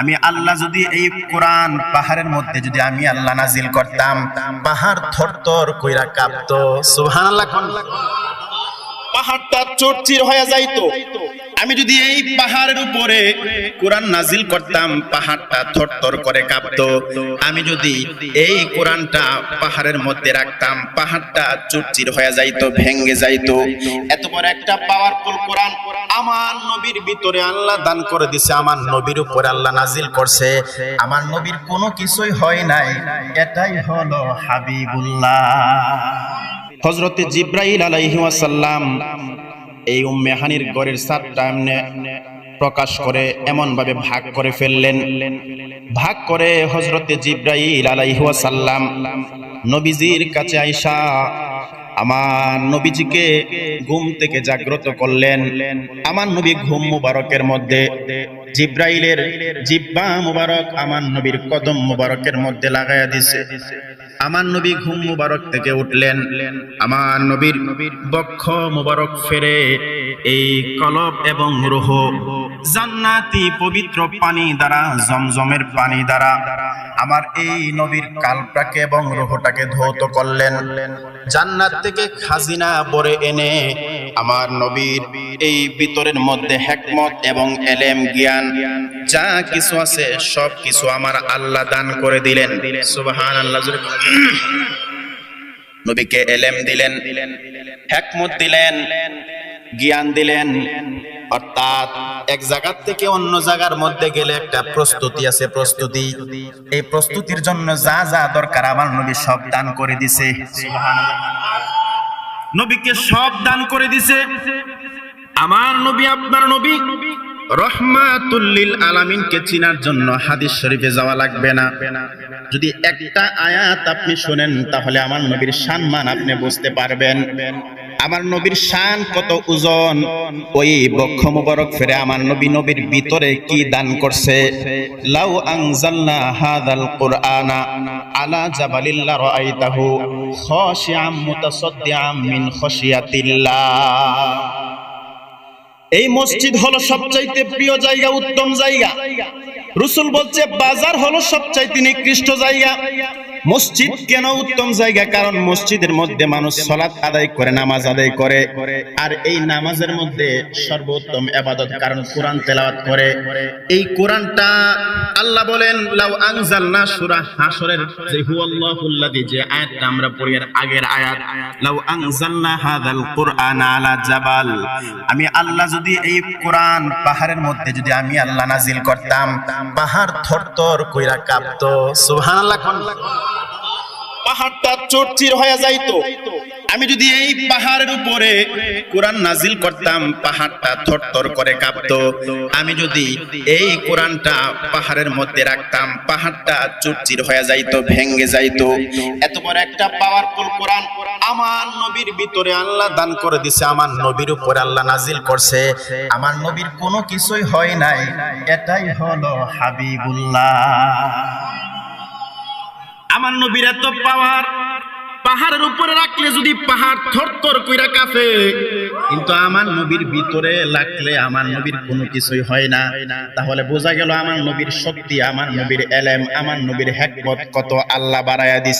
আমি আল্লাহ যদি এই কোরআন পাহাড়ের মধ্যে যদি আমি আল্লাহ নাজিল করতাম, পাহাড় থরথর কইরা কাঁপতো। কোন পাহাড়টা চোরচির হয়ে যাইতো। আমি যদি এই পাহাড়ের উপরে কোরআন নাজিল করতাম, পাহাড়টা থরথর করে কাঁপতো। আমি যদি এই কোরআনটা পাহাড়ের মধ্যে রাখতাম, পাহাড়টা চুরচির হয়ে যাইতো ভেঙ্গে যাইতো। এত বড় একটা পাওয়ারফুল কোরআন আমার নবীর ভিতরে আল্লাহ দান করে দিছে, আমার নবীর উপরে আল্লাহ নাজিল করছে। আমার নবীর কোনো কিছুই হয় নাই, এটাই হলো হাবিবুল্লাহ। হজরতে জিব্রাইল আলাইহি ওয়াসাল্লাম এই উম্মে হানির গড়ের সাতটা এমনে প্রকাশ করে এমন ভাবে ভাগ করে ফেললেন। ভাগ করে হজরতে জিব্রাইল আলাইহি ওয়াসাল্লাম, নবীজির কাছে আইসা আমার নবীজিকে ঘুম থেকে জাগ্রত করলেন। আমার নবী ঘুম মুবারকের মধ্যে, জিব্রাইলের জিব্বা মুবারক আমার নবীর কদম মুবারকের মধ্যে লাগাইয়া দিছে। আমার নবী ঘুম মুবারক থেকে উঠলেন। আমার নবীর বক্ষ মুবারক ফেরে এই কলব এবং রোহ জান্নাতি পবিত্র পানি দ্বারা, জমজমের পানি দ্বারা আমার এই নবীর কালটাকে এবং রোহটাকে ধৌত করলেন। জান্নাত থেকে খাজিনা পরে এনে আমার নবীর এই ভিতরের মধ্যে হেকমত এবং এলেম, জ্ঞান, যা কিছু আছে, সব কিছু আমার আল্লাহ দান করে দিলেন। সুবহান আল্লাহ নবীকে এলেম দিলেন, হেকমত দিলেন, জ্ঞান দিলেন। অর্থাৎ এক জায়গার থেকে অন্য জায়গার মধ্যে গেলে একটা প্রস্তুতি আছে, প্রস্তুতি। এই প্রস্তুতির জন্য যা যা দরকার আমার নবী সব দান করে দিছে। নবীকে সব দান করে দিছে। আমার নবী, আপনার নবী। রহমাতুল্লিল আলামিনকে চিনার জন্য হাদিস শরীফে যাওয়া লাগবে না। যদি একটা আয়াত আপনি শোনেন, তাহলে আমার নবীর সম্মান আপনি বুঝতে পারবেন। আমার নবীর শান কত ওজন? ওই বক্ষ মুবারক ফেরে আমার নবী নবীর ভিতরে কি দান করছে? লাউ আনজালনা হাদাল কুরআনা আলা জাবালিল্লা রাআইতাহু খাশিআম মুতাসাদ্দিআম মিন খাশিয়াতিল্লাহ। এই মসজিদ হলো সবচাইতে প্রিয় জায়গা, উত্তম জায়গা। রসুল বলছে, বাজার হলো সবচাইতে নিকৃষ্ট জায়গা। মসজিদ কেন উত্তম জায়গা? কারণ মসজিদের মধ্যে মানুষ সলাৎ আদায় করে, নামাজ আদায় করে। আর এই নামাজের মধ্যে সর্বোত্তম আবাদত কারণ কোরআন তেলাওয়াত করে। এই কোরআনটা আল্লাহ বলেন, লাউ আনজালনা সূরা হাসরের যে হুয়াল্লাহুল্লাযী যে আয়াতটা আমরা পড়ি এর আগের আয়াত। লাউ আনজালনা হাযাল কোরআন আলা জাবাল আমি আল্লাহ যদি এই কোরআন পাহাড়ের মধ্যে যদি আমি আল্লাহ নাজিল করতাম, পাহাড় থরথর কইরা কাঁপতো। সুবহানাল্লাহ পাহাড়টা চোরচির হয়ে যাইতো। আমি যদি এই পাহাড়ের উপরে কোরআন নাজিল করতাম, পাহাড়টা থরথর করে কাঁপতো। আমি যদি এই কোরআনটা পাহাড়ের মধ্যে রাখতাম, পাহাড়টা চুরচির হয়ে যাইতো ভেঙ্গে যাইতো। এত বড় একটা পাওয়ারফুল কোরআন আমার নবীর ভিতরে আল্লাহ দান করে দিছে, আমার নবীর উপরে আল্লাহ নাজিল করছে। আমার নবীর কোনো কিছুই হয় নাই, এটাই হলো হাবিবুল্লাহ। আমার নবীর এত পাওয়ার পাহাড়ের উপরে রাখলে যদি পাহাড় থর থর কইরা কাঁপে, কিন্তু আমার নবীর ভিতরে লাগলে আমার নবীর কোনো কিছুই হয় না। তাহলে বোঝা গেল আমার নবীর শক্তি, আমার নবীর এলেম, আমার নবীর হেকমত কত আল্লাহ বাড়ায়া দিছে।